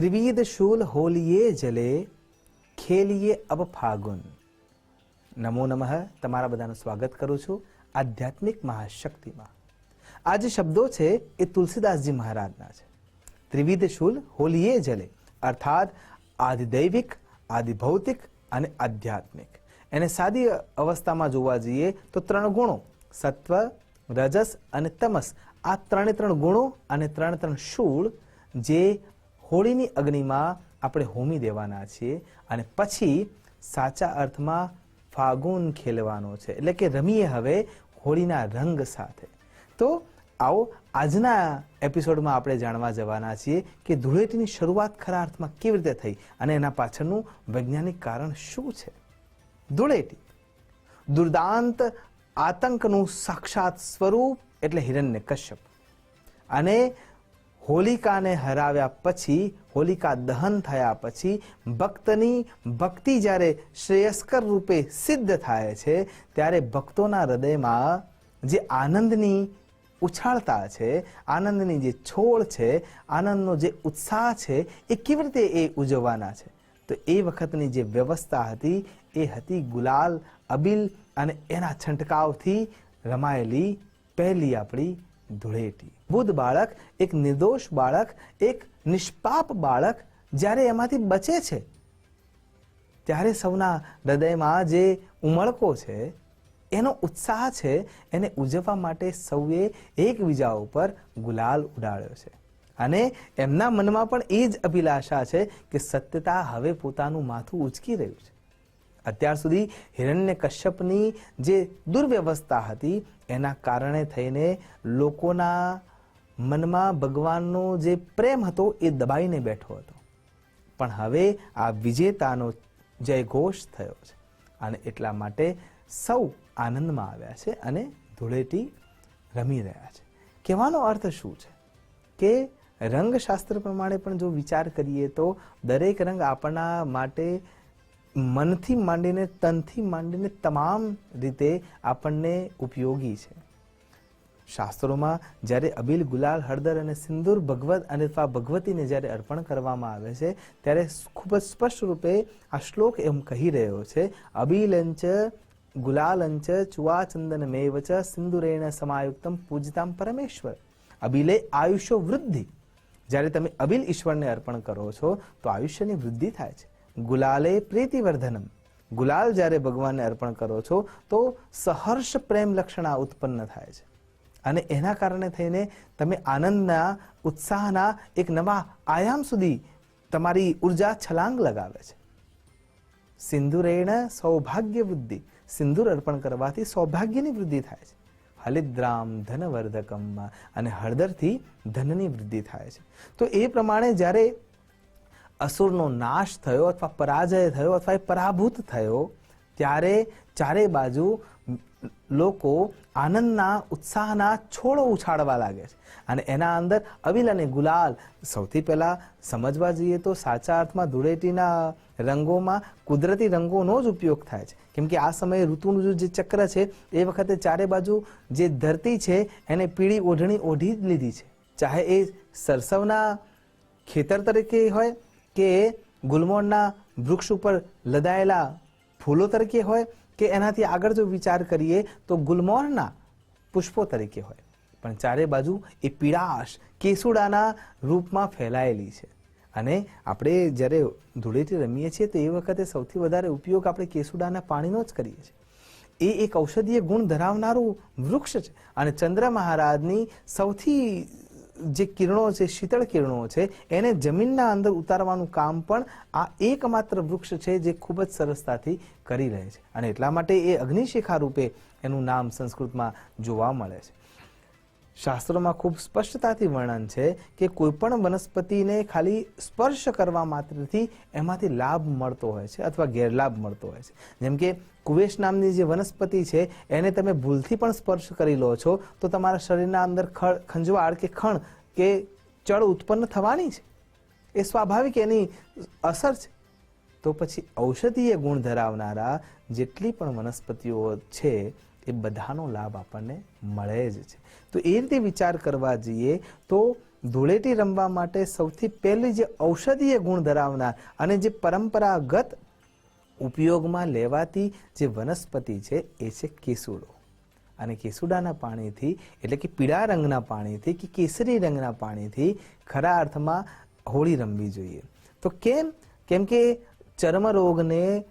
ત્રિવિધ શૂલ હોલિયે જલે ખેલીએ અબ ફાગુન નમો નમઃ તમારા બધાનું સ્વાગત કરું છું આધ્યાત્મિક મહાશક્તિમાં. આ જે શબ્દો છે, એ તુલસીદાસજી મહારાજના છે. ત્રિવિધ શૂલ હોલિયે જલે, અર્થાત આદિદૈવિક, આદિભૌતિક અને આધ્યાત્મિક. એને સાદી અવસ્થામાં જોવા જઈએ તો ત્રણ ગુણો, સત્વ, રજસ અને તમસ. આ ત્રણે ત્રણ ગુણો અને ત્રણ ત્રણ શૂળ જે હોળીની અગ્નિમાં આપણે હોમી દેવાના છીએ અને પછી સાચા અર્થમાં ફાગુન ખેલવાનો છે. એટલે કે રમીએ હવે હોળીના રંગ સાથે. તો આવો આજના એપિસોડમાં આપણે જાણવા જવાના છીએ કે ધૂળેટીની શરૂઆત ખરા અર્થમાં કેવી રીતે થઈ અને એના પાછળનું વૈજ્ઞાનિક કારણ શું છે? ધૂળેટી. દુર્દાંત આતંકનું સાક્ષાત સ્વરૂપ એટલે હિરણ્ય કશ્યપ. અને હોલિકાને હરાવ્યા પછી, હોલિકા દહન થયા પછી ભક્તની ભક્તિ જ્યારે શ્રેયસ્કર રૂપે સિદ્ધ થાય છે, ત્યારે ભક્તોના હૃદયમાં જે આનંદની ઉછાળતા છે, આનંદની જે છોડ છે, આનંદનો જે ઉત્સાહ છે, એ કેવી રીતે એ ઉજવવાના છે? તો એ વખતની જે વ્યવસ્થા હતી, એ હતી ગુલાલ, અબિલ અને એના છંટકાવથી રમાયેલી પહેલી આપણી ધૂળેટી. બુદ્ધ બાળક એક નિર્દોષ બાળક, એક નિષ્પાપ બાળક જ્યારે એમાંથી બચે છે, ત્યારે સૌના હૃદયમાં જે ઉમળકો છે, એનો ઉત્સાહ છે, એને ઉજવવા માટે સૌએ એકબીજા ઉપર ગુલાલ ઉડાડ્યો છે. અને એમના મનમાં પણ એ જ અભિલાષા છે કે સત્યતા હવે પોતાનું માથું ઉચકી રહ્યું છે. અત્યાર સુધી હિરણ્ય કશ્યપની જે દુર્વ્યવસ્થા હતી એના કારણે થઈને લોકોના મનમાં ભગવાનનો જે પ્રેમ હતો એ દબાઈને બેઠો હતો. પણ હવે આ વિજેતાનો જયઘોષ થયો છે અને એટલા માટે સૌ આનંદમાં આવ્યા છે અને ધૂળેટી રમી રહ્યા છે. કહેવાનો અર્થ શું છે? કે રંગશાસ્ત્ર પ્રમાણે પણ જો વિચાર કરીએ તો દરેક રંગ આપણા માટે મનથી માંડીને તનથી માંડીને તમામ રીતે આપણને ઉપયોગી છે. શાસ્ત્રોમાં જ્યારે અબિલ ગુલાલ, હળદર અને સિંદૂર ભગવત અને ભગવતીને જ્યારે અર્પણ કરવામાં આવે છે, ત્યારે ખૂબ જ સ્પષ્ટ રૂપે આ શ્લોક એમ કહી રહ્યો છે, અબિલંચ ગુલાલંચ ચુવા ચંદન મેવચ સિંદુરેણ સમાયુક્તમ પૂજતામ પરમેશ્વર. અબિલે આયુષ્ય વૃદ્ધિ. જ્યારે તમે અબિલ ઈશ્વરને અર્પણ કરો છો, તો આયુષ્યની વૃદ્ધિ થાય છે. ગુલાલે પ્રીતિવર્ધનમ. ગુલાલ જ્યારે ભગવાનને અર્પણ કરો છો, તો સહર્ષ પ્રેમ લક્ષણા ઉત્પન્ન થાય છે. અને એના કારણે થઈને તમે આનંદના, ઉત્સાહના એક નવા આયામ સુધી તમારી ઊર્જા છલાંગ લગાવે છે. સિંદુરેણ સૌભાગ્ય વૃદ્ધિ. સિંદુર અર્પણ કરવાથી સૌભાગ્યની વૃદ્ધિ થાય છે. હલિદ્રામ ધનવર્ધકમમાં અને હળદરથી ધનની વૃદ્ધિ થાય છે. તો એ પ્રમાણે જ્યારે અસુરનો નાશ થયો અથવા પરાજય થયો અથવા એ પરાભૂત થયો, ત્યારે ચારે બાજુ લોકો આનંદના ઉત્સાહના છોડો ઉછાળવા લાગે છે. અને એના અંદર અવિલ અને ગુલાલ સૌથી પહેલાં સમજવા જઈએ તો સાચા અર્થમાં ધૂળેટીના રંગોમાં કુદરતી રંગોનો જ ઉપયોગ થાય છે. કેમ કે આ સમયે ઋતુનું જે ચક્ર છે, એ વખતે ચારે બાજુ જે ધરતી છે, એને પીળી ઓઢણી ઓઢી લીધી છે. ચાહે એ સરસવના ખેતર તરીકે હોય કે ગુલમોડના વૃક્ષ ઉપર લદાયેલા ફૂલો તરીકે હોય કે એનાથી આગળ જો વિચાર કરીએ તો ગુલમોરના પુષ્પો તરીકે હોય. પણ ચારે બાજુ એ પીળાશ, કેસુડાના રૂપમાં ફેલાયેલી છે. અને આપણે જ્યારે ધૂળેટી રમીએ છીએ તો એ વખતે સૌથી વધારે ઉપયોગ આપણે કેસુડાના પાણીનો જ કરીએ છીએ. એ એક ઔષધીય ગુણ ધરાવનારું વૃક્ષ છે અને ચંદ્ર મહારાજની સૌથી જે કિરણો છે, શીતળ કિરણો છે, એને જમીનના અંદર ઉતારવાનું કામ પણ આ એકમાત્ર વૃક્ષ છે જે ખૂબ જ સરસતાથી કરી રહે છે. અને એટલા માટે એ અગ્નિશિખા રૂપે એનું નામ સંસ્કૃતમાં જોવા મળે છે. શાસ્ત્રોમાં ખૂબ સ્પષ્ટતાથી વર્ણન છે કે કોઈ પણ વનસ્પતિને ખાલી સ્પર્શ કરવા માત્રથી એમાંથી લાભ મળતો હોય છે અથવા ગેરલાભ મળતો હોય છે. જેમ કે કુવેશ નામની જે વનસ્પતિ છે, એને તમે ભૂલથી પણ સ્પર્શ કરી લો છો, તો તમારા શરીરના અંદર ખંજવાળ કે ખણ કે ચળ ઉત્પન્ન થવાની છે. એ સ્વાભાવિક એની અસર છે. તો પછી ઔષધીય ગુણ ધરાવનારા જેટલી પણ વનસ્પતિઓ છે, એ બધાનો લાભ આપણને મળે જ છે. તો એ રીતે વિચાર કરવા જઈએ, તો ધૂળેટી રમવા માટે સૌથી પહેલી જે ઔષધીય ગુણ ધરાવનાર અને જે પરંપરાગત ઉપયોગમાં લેવાતી જે વનસ્પતિ છે, એ છે કેસુડો. અને કેસુડાના પાણીથી, એટલે કે પીળા રંગના પાણીથી કે કેસરી રંગના પાણીથી ખરા અર્થમાં હોળી રમવી જોઈએ. તો કેમ? કેમ કે ચર્મરોગને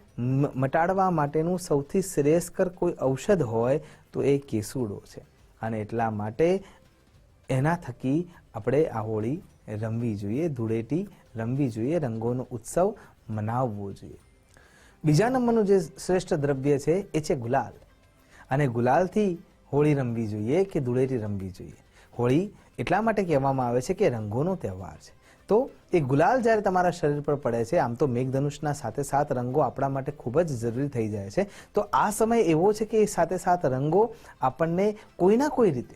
મટાડવા માટેનું સૌથી શ્રેષ્ઠકર કોઈ ઔષધ હોય તો એ કેસુડો છે. અને એટલા માટે એના થકી આપણે આ હોળી રમવી જોઈએ, ધૂળેટી રમવી જોઈએ, રંગોનો ઉત્સવ મનાવવો જોઈએ. બીજા નંબરનું જે શ્રેષ્ઠ દ્રવ્ય છે, એ છે ગુલાલ. અને ગુલાલથી હોળી રમવી જોઈએ કે ધૂળેટી રમવી જોઈએ? હોળી એટલા માટે કહેવામાં આવે છે કે રંગોનો તહેવાર છે. તો એ ગુલાલ જ્યારે તમારા શરીર પર પડે છે, આમ તો મેઘધનુષના સાથે સાત રંગો આપણા માટે ખૂબ જ જરૂરી થઈ જાય છે. તો આ સમય એવો છે કે એ સાથે સાત રંગો આપણને કોઈના કોઈ રીતે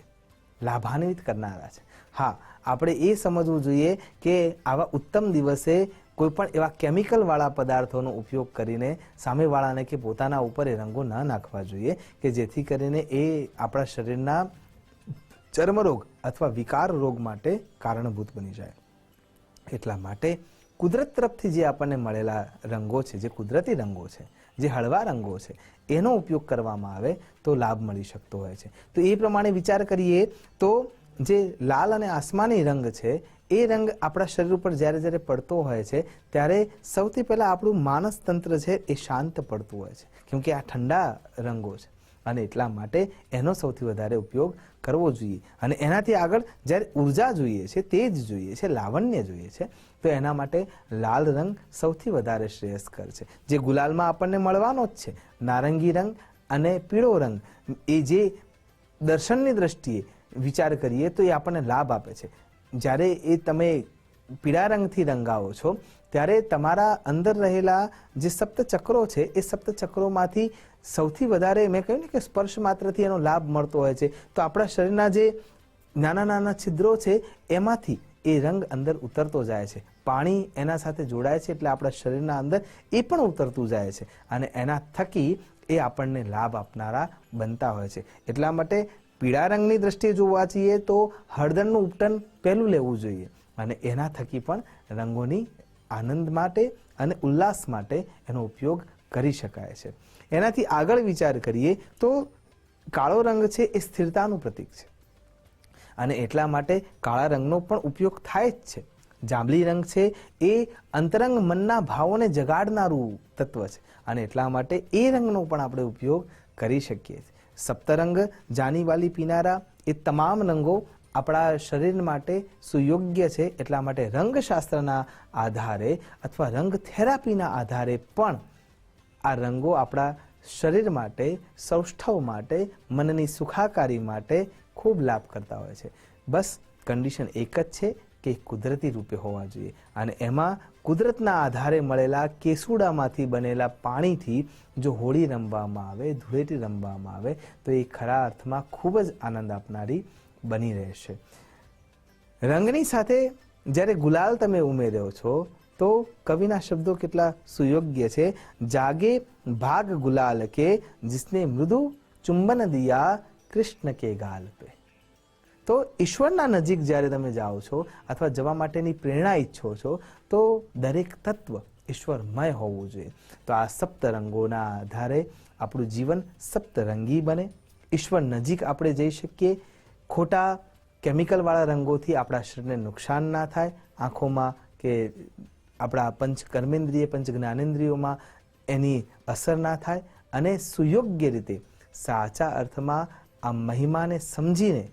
લાભાન્વિત કરનારા છે. હા, આપણે એ સમજવું જોઈએ કે આવા ઉત્તમ દિવસે કોઈ પણ એવા કેમિકલવાળા પદાર્થોનો ઉપયોગ કરીને સામેવાળાને કે પોતાના ઉપર એ રંગો ન નાખવા જોઈએ કે જેથી કરીને એ આપણા શરીરના ચર્મરોગ અથવા વિકાર રોગ માટે કારણભૂત બની જાય. એટલા માટે કુદરત તરફથી જે આપણને મળેલા રંગો છે, જે કુદરતી રંગો છે, જે હળવા રંગો છે, એનો ઉપયોગ કરવામાં આવે તો લાભ મળી શકતો હોય છે. તો એ પ્રમાણે વિચાર કરીએ તો જે લાલ અને આસમાની રંગ છે એ રંગ આપણા શરીર ઉપર જ્યારે જ્યારે પડતો હોય છે, ત્યારે સૌથી પહેલાં આપણું માનસ તંત્ર છે એ શાંત પડતું હોય છે, કેમકે આ ઠંડા રંગો છે. અને એટલા માટે એનો સૌથી વધારે ઉપયોગ કરવો જોઈએ. અને એનાથી આગળ જ્યારે ઊર્જા જોઈએ છે, તેજ જોઈએ છે, લાવણ્ય જોઈએ છે, તો એના માટે લાલ રંગ સૌથી વધારે શ્રેયસ્કર છે. જે ગુલાલમાં આપણને મળવાનો જ છે. નારંગી રંગ અને પીળો રંગ, એ જે દર્શનની દ્રષ્ટિએ વિચાર કરીએ તો એ આપણને લાભ આપે છે. જ્યારે એ તમે પીળા રંગથી રંગાવો છો, ત્યારે તમારા અંદર રહેલા જે સપ્તચક્રો છે, એ સપ્તચક્રોમાંથી સૌથી વધારે મેં કહ્યું ને કે સ્પર્શ માત્રથી એનો લાભ મળતો હોય છે. તો આપણા શરીરના જે નાના નાના છિદ્રો છે, એમાંથી એ રંગ અંદર ઉતરતો જાય છે. પાણી એના સાથે જોડાય છે એટલે આપણા શરીરના અંદર એ પણ ઉતરતું જાય છે. અને એના થકી એ આપણને લાભ આપનારા બનતા હોય છે. એટલા માટે પીળા રંગની દ્રષ્ટિએ જોવા જઈએ તો હળદરનું ઉપટન પહેલું લેવું જોઈએ અને એના થકી પણ રંગોની આનંદ માટે અને ઉલ્લાસ માટે એનો ઉપયોગ કરી શકાય છે. એનાથી આગળ વિચાર કરીએ તો કાળો રંગ છે એ સ્થિરતાનું પ્રતીક છે. અને એટલા માટે કાળા રંગનો પણ ઉપયોગ થાય જ છે. જાંબલી રંગ છે એ અંતરંગ મનના ભાવોને જગાડનારું તત્વ છે અને એટલા માટે એ રંગનો પણ આપણે ઉપયોગ કરી શકીએ છીએ. સપ્તરંગ, જાનીવાલી પીનારા, એ તમામ રંગો આપણા શરીર માટે સુયોગ્ય છે એટલા માટે રંગશાસ્ત્રના આધારે અથવા રંગ થેરાપીના આધારે પણ આ રંગો આપણા શરીર માટે, સૌષ્ઠવ માટે, મનની સુખાકારી માટે ખૂબ લાભ કરતા હોય છે. બસ કન્ડિશન એક જ છે કે કુદરતી રૂપે હોવા જોઈએ. અને એમાં કુદરતના આધારે મળેલા કેસુડામાંથી બનેલા પાણીથી જો હોળી રમવામાં આવે, ધૂળેટી રમવામાં આવે, તો એ ખરા અર્થમાં ખૂબ જ આનંદ આપનારી બની રહેશે. રંગની સાથે જ્યારે ગુલાલ તમે ઉમેર્યો છો, તો કવિના શબ્દો કેટલા સુયોગ્ય છે. જાગે ભાગ ગુલાલ કે, જિસને મૃદુ ચુંબન દિયા કૃષ્ણ કે ગાલ પે. તો ઈશ્વરના નજીક જ્યારે તમે જાઓ છો અથવા જવા માટેની પ્રેરણા ઈચ્છો છો, તો દરેક તત્વ ઈશ્વરમય હોવું જોઈએ. તો આ સપ્ત રંગોના આધારે આપણું જીવન સપ્તરંગી બને. ઈશ્વર નજીક આપણે જઈ શકીએ. ખોટા કેમિકલવાળા રંગોથી આપણા શરીરને નુકસાન ના થાય. આંખોમાં કે આપણા પંચ કર્મેન્દ્રિય પંચ જ્ઞાનેન્દ્રિયોમાં એની અસર ના થાય. અને સુયોગ્ય રીતે સાચા અર્થમાં આ મહિમાને સમજીને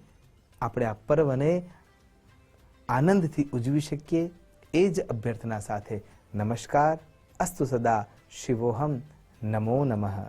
આપણે આ પર્વને આનંદથી ઉજવી શકીએ એ જ અભ્યર્થના સાથે નમસ્કાર. અસ્તુ સદા શિવોહમ. નમો નમઃ.